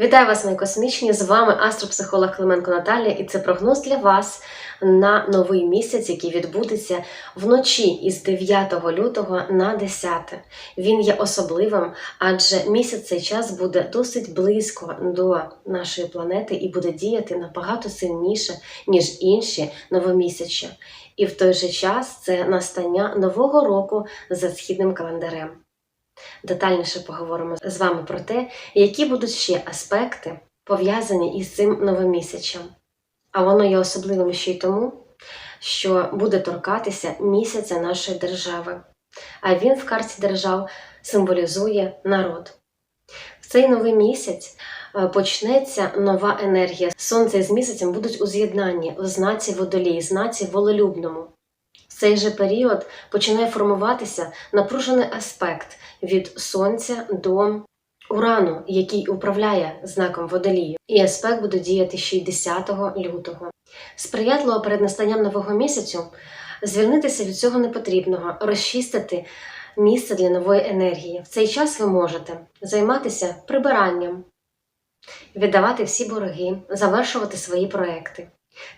Вітаю вас, мої космічні! З вами астропсихолог Клименко Наталія, і це прогноз для вас на новий місяць, який відбудеться вночі із 9 лютого на 10. Він є особливим, адже місяць цей час буде досить близько до нашої планети і буде діяти набагато сильніше, ніж інші новомісячі. І в той же час це настання нового року за східним календарем. Детальніше поговоримо з вами про те, які будуть ще аспекти пов'язані із цим новомісячем. А воно є особливим ще й тому, що буде торкатися місяця нашої держави. А він в карті держав символізує народ. В цей новий місяць е, почнеться нова енергія. Сонце з місяцем будуть у з'єднанні в знаці водолій, знаці волелюбному. Цей же період починає формуватися напружений аспект від Сонця до Урану, який управляє знаком водолію. І аспект буде діяти ще й 10 лютого. Сприятливо перед настанням нового місяцю звільнитися від цього непотрібного, розчистити місце для нової енергії. В цей час ви можете займатися прибиранням, віддавати всі борги, завершувати свої проекти.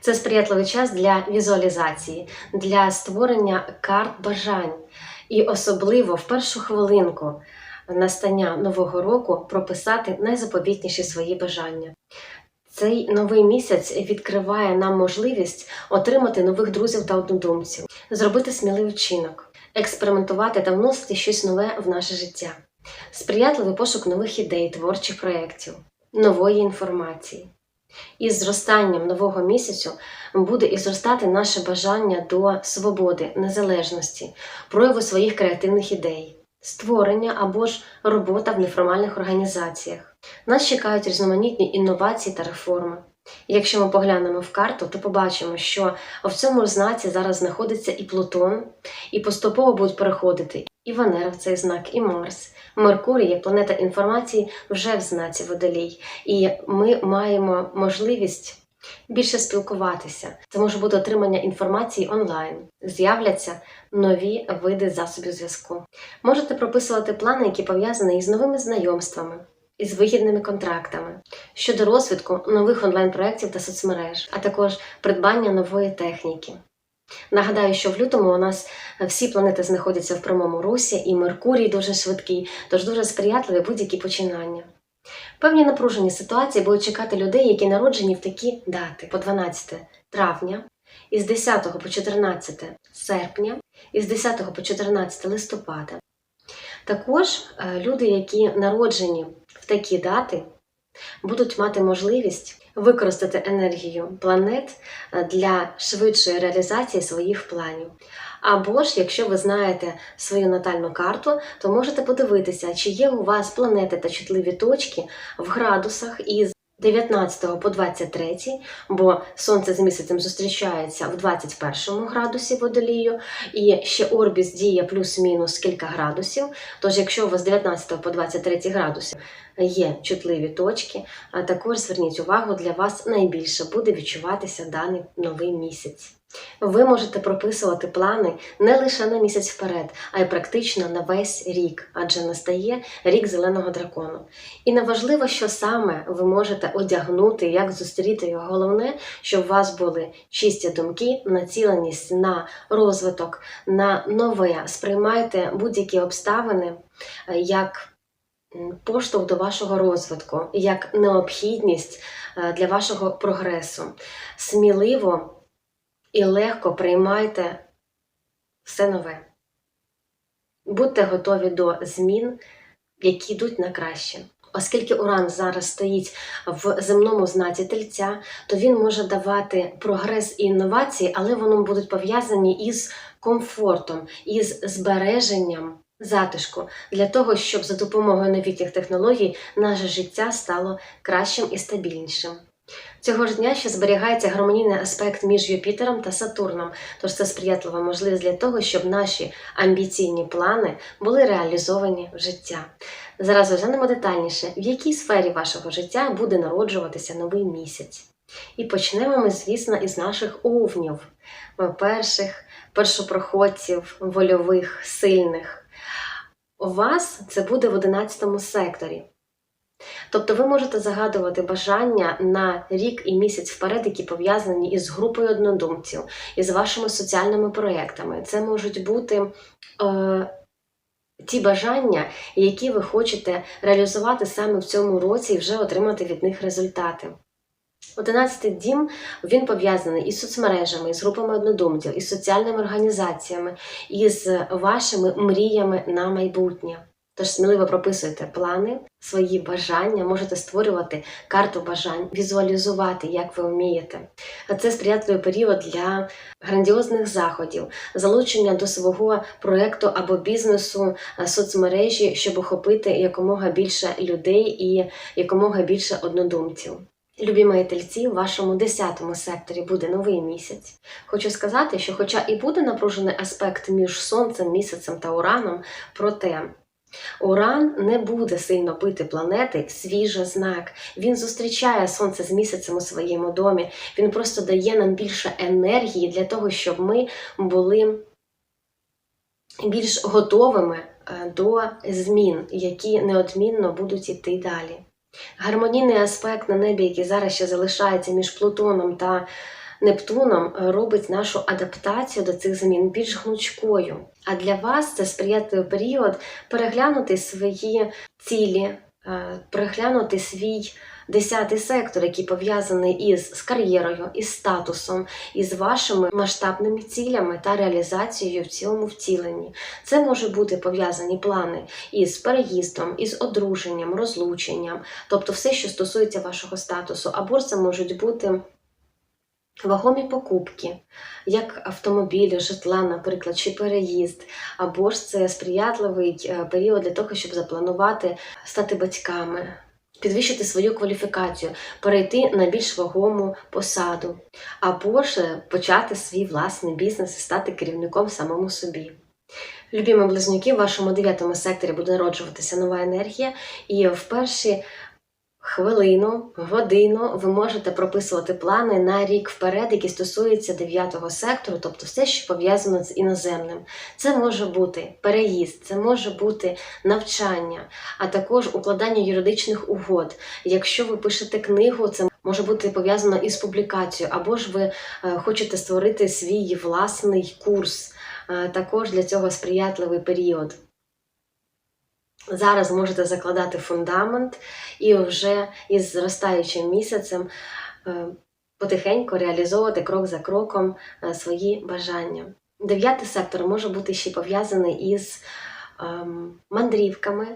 Це сприятливий час для візуалізації, для створення карт бажань. І особливо в першу хвилинку настання нового року прописати найзаповітніші свої бажання. Цей новий місяць відкриває нам можливість отримати нових друзів та однодумців, зробити сміливий вчинок, експериментувати та вносити щось нове в наше життя, сприятливий пошук нових ідей, творчих проєктів, нової інформації. Із зростанням нового місяцю буде і зростати наше бажання до свободи, незалежності, прояву своїх креативних ідей, створення або ж робота в неформальних організаціях. Нас чекають різноманітні інновації та реформи. Якщо ми поглянемо в карту, то побачимо, що в цьому знаці зараз знаходиться і Плутон, і поступово будуть переходити і Венера в цей знак, і Марс. Меркурій, як планета інформації, вже в знаці водолій. І ми маємо можливість більше спілкуватися. Це може бути отримання інформації онлайн. З'являться нові види засобів зв'язку. Можете прописувати плани, які пов'язані із новими знайомствами. Із вигідними контрактами щодо розвитку нових онлайн-проєктів та соцмереж, а також придбання нової техніки. Нагадаю, що в лютому у нас всі планети знаходяться в прямому русі, і Меркурій дуже швидкий, тож дуже сприятливі будь-які починання. Певні напружені ситуації будуть чекати людей, які народжені в такі дати по 12 травня, із 10 по 14 серпня, із 10 по 14 листопада. Також е, люди, які народжені в такі дати, будуть мати можливість використати енергію планет е, для швидшої реалізації своїх планів. Або ж, якщо ви знаєте свою натальну карту, то можете подивитися, чи є у вас планети та чутливі точки в градусах із 19 по 23, бо сонце з місяцем зустрічається в 21 градусі водолію, і ще орбіс діє плюс-мінус кілька градусів. Тож, якщо у вас з 19 по 23 градусів є чутливі точки, також зверніть увагу, для вас найбільше буде відчуватися даний новий місяць. Ви можете прописувати плани не лише на місяць вперед, а й практично на весь рік, адже настає рік зеленого дракону. І неважливо, що саме ви можете одягнути, як зустріти його. Головне, щоб у вас були чисті думки, націленість на розвиток, на нове. Сприймайте будь-які обставини е, як поштовх до вашого розвитку, як необхідність е, для вашого прогресу. Сміливо і легко приймайте все нове. Будьте готові до змін, які йдуть на краще. Оскільки Уран зараз стоїть в земному знаці тельця, то він може давати прогрес і інновації, але вони будуть пов'язані із комфортом, із збереженням затишку для того, щоб за допомогою новітніх технологій наше життя стало кращим і стабільнішим. Цього ж дня ще зберігається гармонійний аспект між Юпітером та Сатурном, тож це сприятлива можливість для того, щоб наші амбіційні плани були реалізовані в життя. Зараз розглянемо детальніше, в якій сфері вашого життя буде народжуватися новий місяць. І почнемо ми, звісно, із наших овнів, перших першопроходців, вольових, сильних. У вас це буде в 11 секторі. Тобто ви можете загадувати бажання на рік і місяць вперед, які пов'язані із групою однодумців, із вашими соціальними проєктами. Це можуть бути е, ті бажання, які ви хочете реалізувати саме в цьому році і вже отримати від них результати. Одинадцятий дім він пов'язаний із соцмережами, із групами однодумців, із соціальними організаціями, із вашими мріями на майбутнє. Тож сміливо прописуйте плани, свої бажання, можете створювати карту бажань, візуалізувати, як ви вмієте. Це сприятливий період для грандіозних заходів, залучення до свого проекту або бізнесу соцмережі, щоб охопити якомога більше людей і якомога більше однодумців. Любі мої тельці, в вашому 10 секторі буде новий місяць. Хочу сказати, що, хоча і буде напружений аспект між сонцем, місяцем та ураном, проте Уран не буде сильно бити планети свіжий знак. Він зустрічає сонце з місяцем у своєму домі. Він просто дає нам більше енергії для того, щоб ми були більш готовими е, до змін, які неодмінно будуть іти далі. Гармонійний аспект на небі, який зараз ще залишається між Плутоном та Нептуном, е, робить нашу адаптацію до цих змін більш гнучкою. А для вас це сприятливий період переглянути свої цілі, е, переглянути свій десятий сектор, який пов'язаний із з кар'єрою, із статусом, із вашими масштабними цілями та реалізацією в цілому втіленні. Це може бути пов'язані плани із переїздом, із одруженням, розлученням, тобто все, що стосується вашого статусу, або це можуть бути. Вагомі покупки, як автомобілі, житла, наприклад, чи переїзд, або ж це сприятливий е, період для того, щоб запланувати стати батьками, підвищити свою кваліфікацію, перейти на більш вагому посаду, або ж почати свій власний бізнес і стати керівником самому собі. Любімі близнюки, в вашому дев'ятому секторі буде народжуватися нова енергія, і в перші хвилину, годину ви можете прописувати плани на рік вперед, які стосуються дев'ятого сектору, тобто все, що пов'язано з іноземним. Це може бути переїзд, це може бути навчання, а також укладання юридичних угод. Якщо ви пишете книгу, це може бути пов'язано із публікацією, або ж ви е, хочете створити свій власний курс. Е, Також для цього сприятливий період. Зараз можете закладати фундамент і вже із зростаючим місяцем е, потихеньку реалізовувати крок за кроком е, свої бажання. Дев'ятий сектор може бути ще пов'язаний із ем, мандрівками,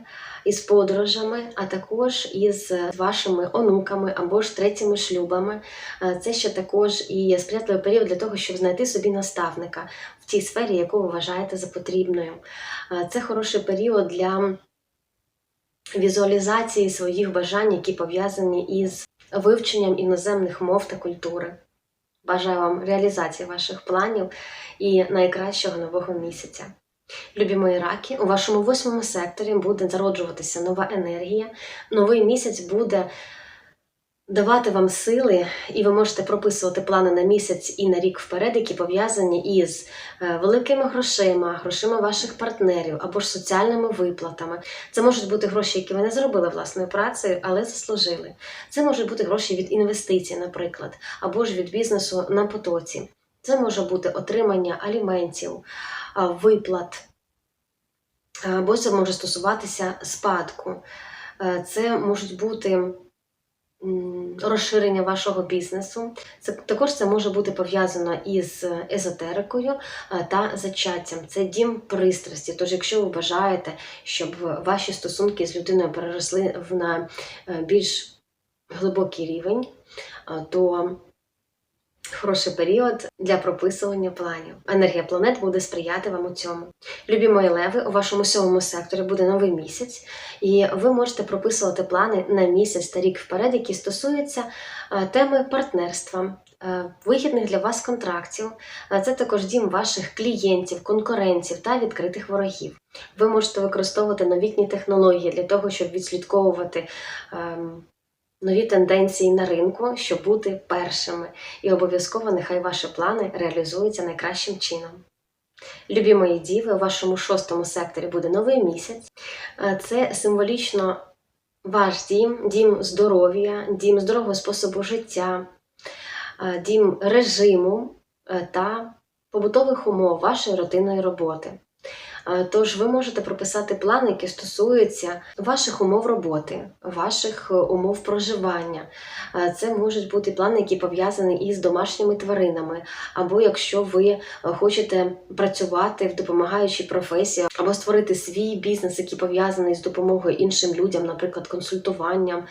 із подорожами, а також із вашими онуками або ж третіми шлюбами. Е, Це ще також і сприятливий період для того, щоб знайти собі наставника в тій сфері, яку ви вважаєте за потрібною. Це хороший період для візуалізації своїх бажань, які пов'язані із вивченням іноземних мов та культури. Бажаю вам реалізації ваших планів і найкращого нового місяця. Любі мої раки, у вашому восьмому секторі буде зароджуватися нова енергія. Новий місяць буде давати вам сили, і ви можете прописувати плани на місяць і на рік вперед, які пов'язані із е, великими грошима, грошима ваших партнерів або ж соціальними виплатами. Це можуть бути гроші, які ви не зробили власною працею, але заслужили. Це можуть бути гроші від інвестицій, наприклад, або ж від бізнесу на потоці. Це може бути отримання аліментів, виплат, або це може стосуватися спадку. Е, Це можуть бути розширення вашого бізнесу. Це також це може бути пов'язано із езотерикою е, та зачаттям. Це дім пристрасті. Тож, якщо ви бажаєте, щоб ваші стосунки з людиною переросли в на е, більш глибокий рівень, е, то Хороший період для прописування планів. Енергія планет буде сприяти вам у цьому. Любі мої леви, у вашому сьомому секторі буде новий місяць, і ви можете прописувати плани на місяць та рік вперед, які стосуються е, теми партнерства, е, вигідних для вас контрактів. Е, Це також дім ваших клієнтів, конкурентів та відкритих ворогів. Ви можете використовувати новітні технології для того, щоб відслідковувати. Нові тенденції на ринку, щоб бути першими. І обов'язково нехай ваші плани реалізуються найкращим чином. Любі мої діви, у вашому шостому секторі буде новий місяць. Е, Це символічно ваш дім, дім здоров'я, дім здорового способу життя, е, дім режиму е, та побутових умов вашої рутинної роботи. Е, Тож ви можете прописати плани, які стосуються ваших умов роботи, ваших е, умов проживання. Е, Це можуть бути плани, які пов'язані із домашніми тваринами, або якщо ви хочете працювати в допомагаючій професії, або створити свій бізнес, який пов'язаний з допомогою іншим людям, наприклад, консультуванням.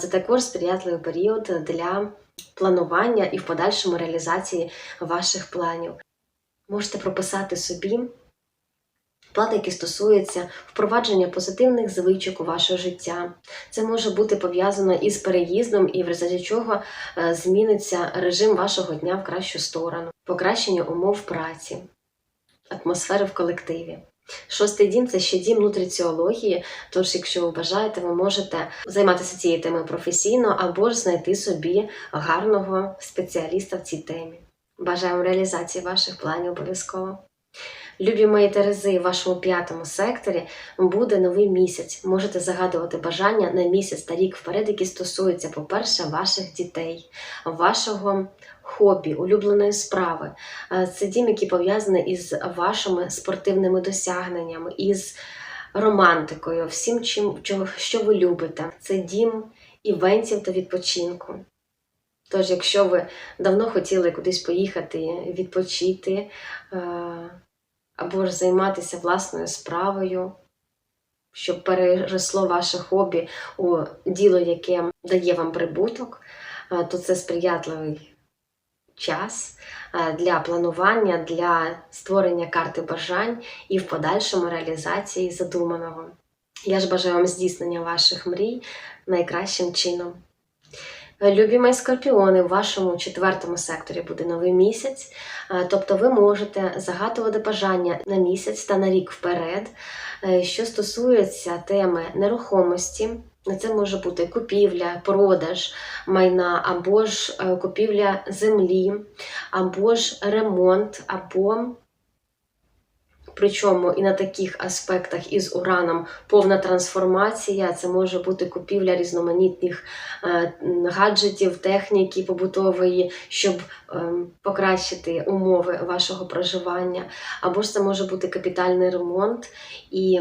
Це також сприятливий період для планування і в подальшому реалізації ваших планів. Можете прописати собі плани, які стосуються впровадження позитивних звичок у ваше життя. Це може бути пов'язано із переїздом, і в результаті чого е, зміниться режим вашого дня в кращу сторону, покращення умов праці, атмосфери в колективі. Шостий дім це ще дім нутриціології. Тож, якщо ви бажаєте, ви можете займатися цією темою професійно або ж знайти собі гарного спеціаліста в цій темі. Бажаємо реалізації ваших планів обов'язково. Любі мої Терези, в вашому п'ятому секторі буде новий місяць. Можете загадувати бажання на місяць та рік вперед, які стосуються, по-перше, ваших дітей, вашого хобі, улюбленої справи. Е, Це дім, який пов'язаний із вашими спортивними досягненнями, із романтикою, всім, чим, що ви любите. Це дім івентів та відпочинку. Тож, якщо ви давно хотіли кудись поїхати, відпочити, е, або ж займатися власною справою, щоб переросло ваше хобі у діло, яке дає вам прибуток, то це сприятливий час для планування, для створення карти бажань і в подальшому реалізації задуманого. Я ж бажаю вам здійснення ваших мрій найкращим чином. Любі мої скорпіони, в вашому четвертому секторі буде новий місяць, Е, тобто ви можете загадувати бажання на місяць та на рік вперед, Е, що стосується теми нерухомості. Це може бути купівля, продаж майна, або ж е, купівля землі, або ж ремонт, або Причому і на таких аспектах із ураном повна трансформація, це може бути купівля різноманітних е, гаджетів, техніки побутової, щоб ем, покращити умови вашого проживання, або ж це може бути капітальний ремонт, і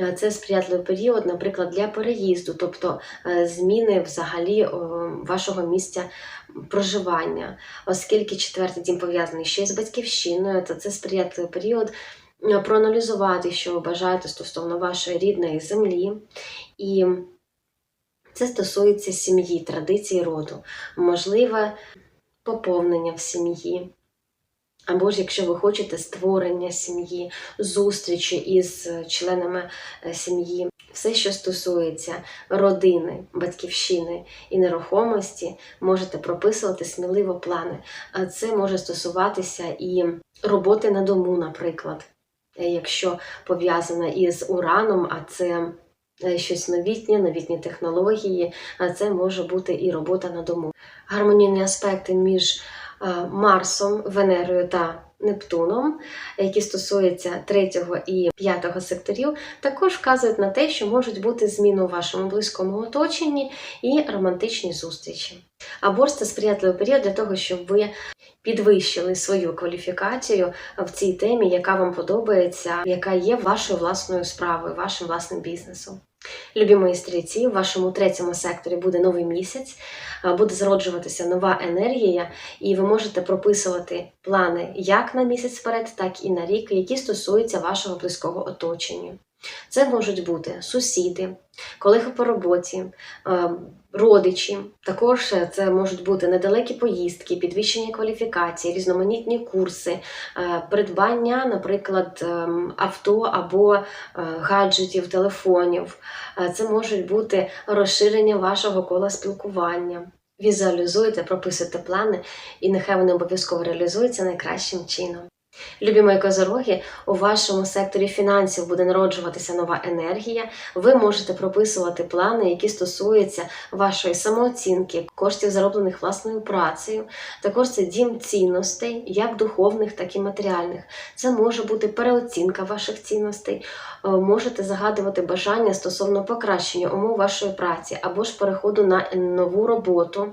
е, це сприятливий період, наприклад, для переїзду, тобто е, зміни взагалі вашого місця проживання. Оскільки четвертий дім пов'язаний ще з батьківщиною, то це сприятливий період проаналізувати, що ви бажаєте стосовно вашої рідної землі. І це стосується сім'ї, традицій роду, можливе поповнення в сім'ї. Або ж якщо ви хочете створення сім'ї, зустрічі із е, членами е, сім'ї, все, що стосується родини, батьківщини і нерухомості, можете прописувати сміливо плани. А це може стосуватися і роботи на дому, наприклад, Е, якщо пов'язана із ураном, а це е, щось новітнє, новітні технології, а це може бути і робота на дому. Гармонійні аспекти між е, Марсом, Венерою та Нептуном, які стосуються третього і п'ятого секторів, також вказують на те, що можуть бути зміни у вашому близькому оточенні і романтичні зустрічі. Або ж це сприятливий період для того, щоб ви підвищили свою кваліфікацію в цій темі, яка вам подобається, яка є вашою власною справою, вашим власним бізнесом. Любі мої стрільці, в вашому третьому секторі буде новий місяць, буде зароджуватися нова енергія, і ви можете прописувати плани як на місяць вперед, так і на рік, які стосуються вашого близького оточення. Це можуть бути сусіди, колеги по роботі, е, родичі. Також е, це можуть бути недалекі поїздки, підвищення кваліфікації, різноманітні курси, е, придбання, наприклад, ем, авто або гаджетів, телефонів. Це можуть бути розширення вашого кола спілкування. Візуалізуйте, прописуйте плани, і нехай вони обов'язково реалізуються найкращим чином. Любі мої козороги, у вашому секторі фінансів буде народжуватися нова енергія. Ви можете прописувати плани, які стосуються вашої самооцінки, коштів, зароблених власною працею. Також це дім цінностей, як духовних, так і матеріальних. Це може бути переоцінка ваших цінностей. Е, Можете загадувати бажання стосовно покращення умов вашої праці або ж переходу на нову роботу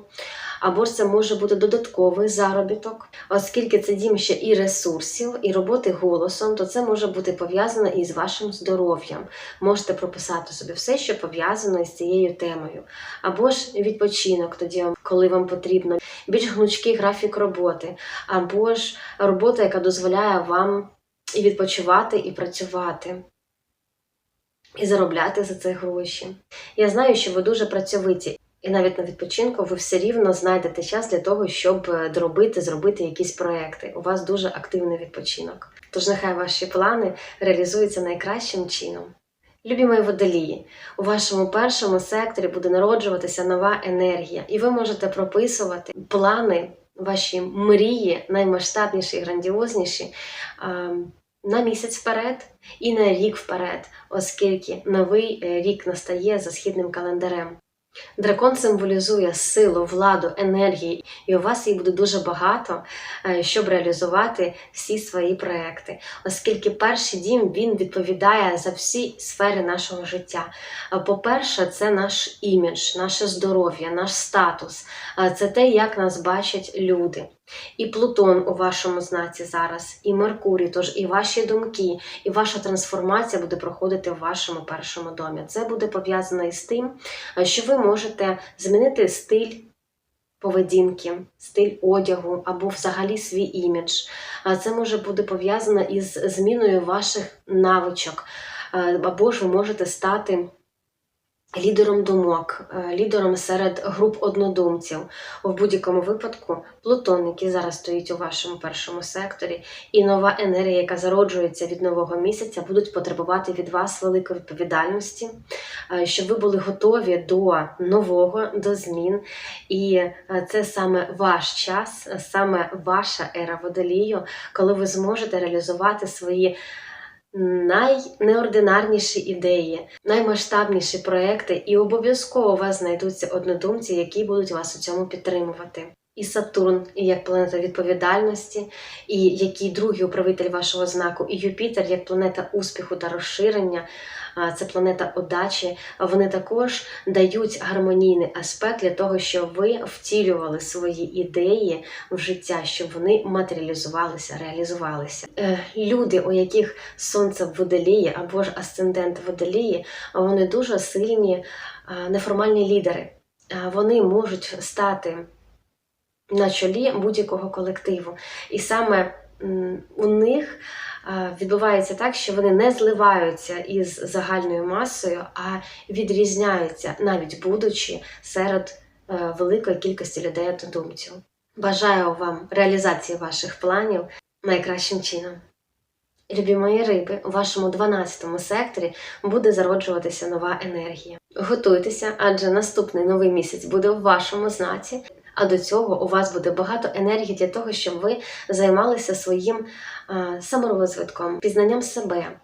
або ж це може бути додатковий заробіток, оскільки це дім ще і ресурсів, і роботи голосом, то це може бути пов'язано із вашим здоров'ям. Можете прописати собі все, що пов'язано із цією темою, або ж відпочинок, тоді, коли вам потрібно, більш гнучкий графік роботи, або ж робота, яка дозволяє вам і відпочивати, і працювати. І заробляти за це гроші. Я знаю, що ви дуже працьовиті, і навіть на відпочинку ви все рівно знайдете час для того, щоб е, доробити, зробити якісь проекти. У вас дуже активний відпочинок. Тож нехай ваші плани реалізуються найкращим чином. Любі мої водолії, у вашому першому секторі буде народжуватися нова енергія, і ви можете прописувати плани, ваші мрії, наймасштабніші і грандіозніші. На місяць вперед і на рік вперед, оскільки новий е, рік настає за східним календарем. Дракон символізує силу, владу, енергію, і у вас її буде дуже багато, е, щоб реалізувати всі свої проекти, оскільки перший дім він відповідає за всі сфери нашого життя. По-перше, це наш імідж, наше здоров'я, наш статус, а це те, як нас бачать люди. І Плутон у вашому знаці зараз, і Меркурій, тож і ваші думки, і ваша трансформація буде проходити в вашому першому домі. Це буде пов'язано із тим, що ви можете змінити стиль поведінки, стиль одягу або взагалі свій імідж. Це може бути пов'язано із зміною ваших навичок, або ж ви можете стати. Лідером думок, е, лідером серед груп однодумців. В будь-якому випадку Плутон, який зараз стоїть у вашому першому секторі, і нова енергія, яка зароджується від нового місяця, будуть потребувати від вас великої відповідальності, е, щоб ви були готові до нового, до змін. І е, це саме ваш час, саме ваша ера водолію, коли ви зможете реалізувати свої найнеординарніші ідеї, наймасштабніші проекти, і обов'язково у вас знайдуться однодумці, які будуть вас у цьому підтримувати. І Сатурн, і як планета відповідальності, і який другий управитель вашого знаку, і Юпітер як планета успіху та розширення, це планета удачі. Вони також дають гармонійний аспект для того, щоб ви втілювали свої ідеї в життя, щоб вони матеріалізувалися, реалізувалися. Е, Люди, у яких сонце в водолії або ж асцендент в водолії, вони дуже сильні неформальні лідери. Вони можуть стати на чолі будь-якого колективу. І саме у них відбувається так, що вони не зливаються із загальною масою, а відрізняються, навіть будучи серед е, великої кількості людей однодумців. Бажаю вам реалізації ваших планів найкращим чином. Любі мої риби, у вашому 12 секторі буде зароджуватися нова енергія. Готуйтеся, адже наступний новий місяць буде у вашому знаці. А до цього у вас буде багато енергії для того, щоб ви займалися своїм е, саморозвитком, пізнанням себе,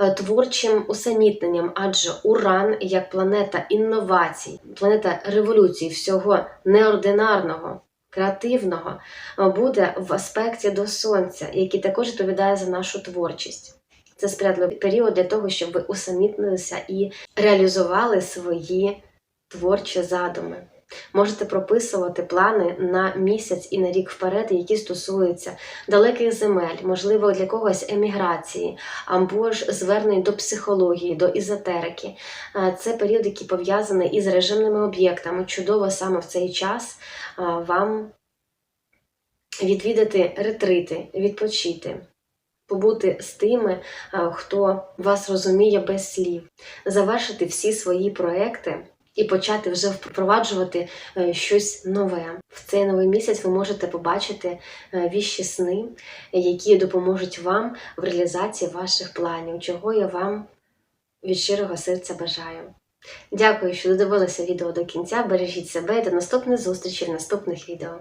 е, творчим усамітненням, адже Уран як планета інновацій, планета революції, всього неординарного. Креативного е, буде в аспекті до сонця, який також відповідає за нашу творчість. Це сприятливий період для того, щоб ви усамітнилися і реалізували свої творчі задуми. Можете прописувати плани на місяць і на рік вперед, які стосуються далеких земель, можливо, для когось еміграції, або ж звернень до психології, до ізотерики. Е, Це період, який пов'язаний із режимними об'єктами. Чудово саме в цей час е, вам відвідати ретрити, відпочити. Побути з тими, е, хто вас розуміє без слів, завершити всі свої проекти і почати вже впроваджувати е, щось нове. В цей новий місяць ви можете побачити е, віщі сни, які допоможуть вам в реалізації ваших планів, чого я вам від щирого серця бажаю. Дякую, що додивилися відео до кінця. Бережіть себе і до наступних зустрічей в наступних відео.